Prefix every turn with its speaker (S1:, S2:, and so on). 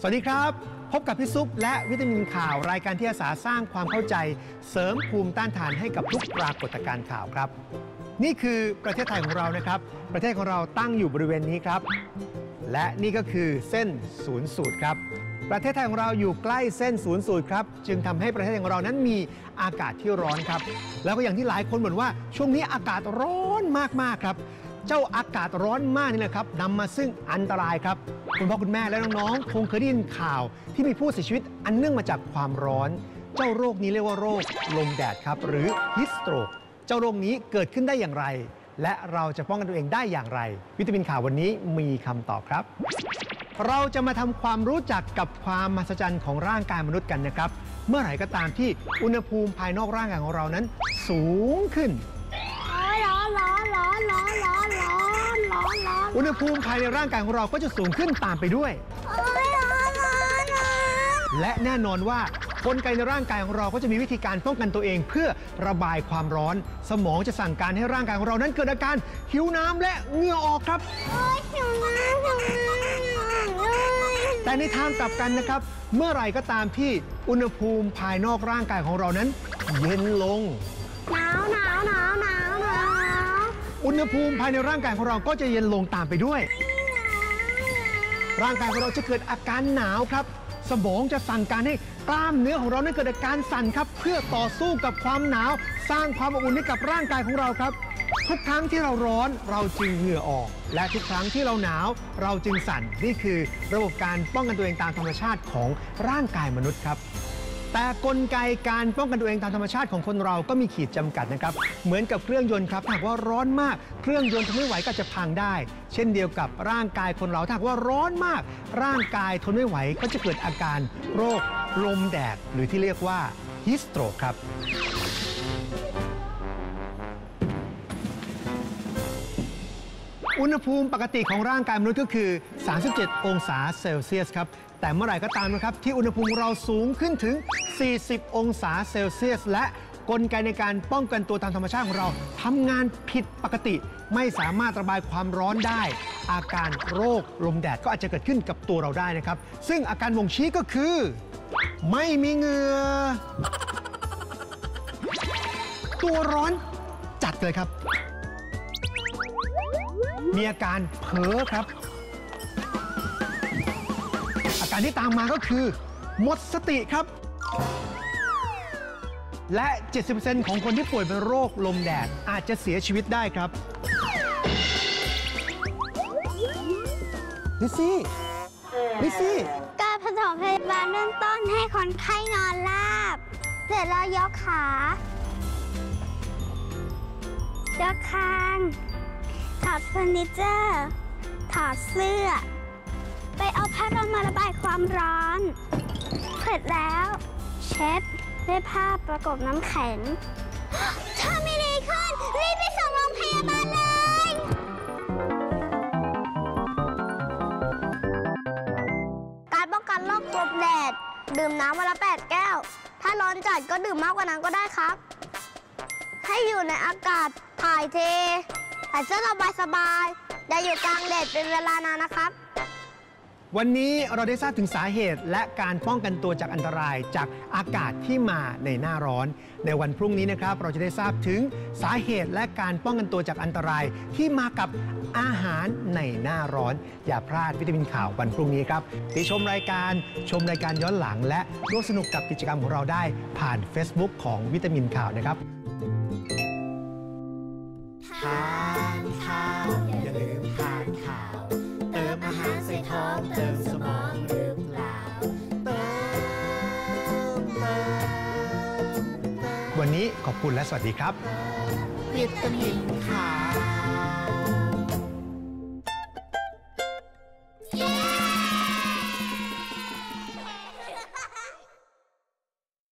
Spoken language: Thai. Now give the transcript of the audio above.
S1: สวัสดีครับ พบกับพี่ซุปและวิตามินข่าวรายการที่อาสาสร้างความเข้าใจ เสริมภูมิต้านทานให้กับทุกปรากฏการณ์ข่าวครับ นี่คือประเทศไทยของเรานะครับ ประเทศของเราตั้งอยู่บริเวณนี้ครับ และนี่ก็คือเส้นศูนย์สูตรครับ ประเทศไทยของเราอยู่ใกล้เส้นศูนย์สูตรครับ จึงทำให้ประเทศของเรานั้นมีอากาศที่ร้อนครับ แล้วก็อย่างที่หลายคนบ่นว่าช่วงนี้อากาศร้อนมากๆครับ เจ้าอากาศร้อนมากนี่แหละครับนำมาซึ่งอันตรายครับ คุณพ่อคุณแม่และน้องๆ คงเคยได้ยินข่าวที่มีผู้เสียชีวิตอันเนื่องมาจากความร้อน เจ้าโรคนี้เรียกว่าโรคลมแดดครับ หรือฮิสโตรกเจ้าโรคนี้เกิดขึ้นได้อย่างไร และเราจะป้องกันตัวเองได้อย่างไร วิตามินข่าววันนี้มีคำตอบครับ เราจะมาทำความรู้จักกับความมหัศจรรย์ของร่างกายมนุษย์กันนะครับ เมื่อไหร่ก็ตามที่อุณหภูมิภายนอกร่างกายของเรานั้น สูงขึ้น
S2: อนร้อน
S1: อุณหภูมิภายในร่างกายของเราก็จะสูงขึ้นตามไปด้วย
S2: ร้อนร้อนร้อนร้อน
S1: และแน่นอนว่ากลไกในร่างกายของเราก็จะมีวิธีการป้องกันตัวเอง เพื่อระบายความร้อน สมองจะสั่งการให้ร่างกายของเรานั้นเกิดอาการหิวน้ำและเหงื่อออกครับ
S2: โอ้ยหิวน้ำหิวน้ำเลย
S1: แต่ในทางกลับกันนะครับ เมื่อไหร่ก็ตามที่อุณหภูมิภายนอกร่างกายของเรานั้น เย็นลง
S2: หนาวหนาวหนาวหนาวหนาว
S1: อุณหภูมิภายในร่างกายของเราก็จะเย็นลงตามไปด้วย ร่างกายของเราจะเกิดอาการหนาวครับ สมองจะสั่งการให้กล้ามเนื้อของเรานั้นเกิดอาการสั่นครับ เพื่อต่อสู้กับความหนาว สร้างความอบอุ่นให้กับร่างกายของเราครับ ทุกครั้งที่เราร้อนเราจึงเหงื่อออก และทุกครั้งที่เราหนาว เราจึงสั่นนี่คือระบบการป้องกันตัวเองตามธรรมชาติของร่างกายมนุษย์ครับ แต่กลไกการป้องกันตัวเองตามธรรมชาติของคนเราก็มีขีดจำกัดนะครับ เหมือนกับเครื่องยนต์ครับหากว่าร้อนมาก เครื่องยนต์ทนไม่ไหวก็จะพังได้ เช่นเดียวกับร่างกายคนเราถ้าหากว่าร้อนมาก ร่างกายทนไม่ไหวก็จะเกิดอาการโรคลมแดดหรือที่เรียกว่าฮิสโตรครับ อุณหภูมิปกติของร่างกายมนุษย์ก็คือ 37 องศาเซลเซียสครับ แต่เมื่อไหร่ก็ตามนะครับ ที่อุณหภูมิเราสูงขึ้นถึง 40 องศาเซลเซียส และกลไกในการป้องกันตัวตามธรรมชาติของเราทำงานผิดปกติ ไม่สามารถระบายความร้อนได้ อาการโรคลมแดดก็อาจจะเกิดขึ้นกับตัวเราได้นะครับ ซึ่งอาการบ่งชี้ก็คือ ไม่มีเหงื่อตัวร้อนจัดเลยครับ มีอาการเพ้อครับ อาการที่ตามมาก็คือ หมดสติครับ และ 70%ของคนที่ป่วยเป็นโรคลมแดดอาจจะเสียชีวิตได้ครับลิซี่ลิซซี่
S2: การผสมพยาบาลเริ่มต้นให้คนไข้นอนราบ เสร็จแล้วยกขายกคาง ถอดเฟอร์นิเจอร์ถอดเสื้อ ไปเอาพัดลมมาระบายความร้อน เสร็จแล้ว เช็ดด้วยผ้าประกบน้ำแข็ง ถ้าไม่ดีขึ้น รีบไปส่งโรงพยาบาลเลย การป้องกันโรคกรดแดด ดื่มน้ำวันละ 8 แก้ว ถ้าร้อนจัดก็ดื่มมากกว่านั้นก็ได้ครับ ให้อยู่ในอากาศถ่ายเท ใส่เสื้อสบายสบายๆอย่าอยู่กลางแดดเป็นเวลานานนะครับ
S1: วันนี้เราได้ทราบถึงสาเหตุและการป้องกันตัวจากอันตรายจากอากาศที่มาในหน้าร้อน ในวันพรุ่งนี้นะครับ เราจะได้ทราบถึงสาเหตุและการป้องกันตัวจากอันตรายที่มากับอาหารในหน้าร้อน อย่าพลาดวิตามินข่าววันพรุ่งนี้ครับติชมรายการชมรายการย้อนหลัง และร่วมสนุกกับกิจกรรมของเราได้ผ่าน Facebook ของวิตามินข่าวนะครับี้
S3: ขอ
S1: บคุณและสวัสดีครับ
S3: เรียกตัวเองค่ะ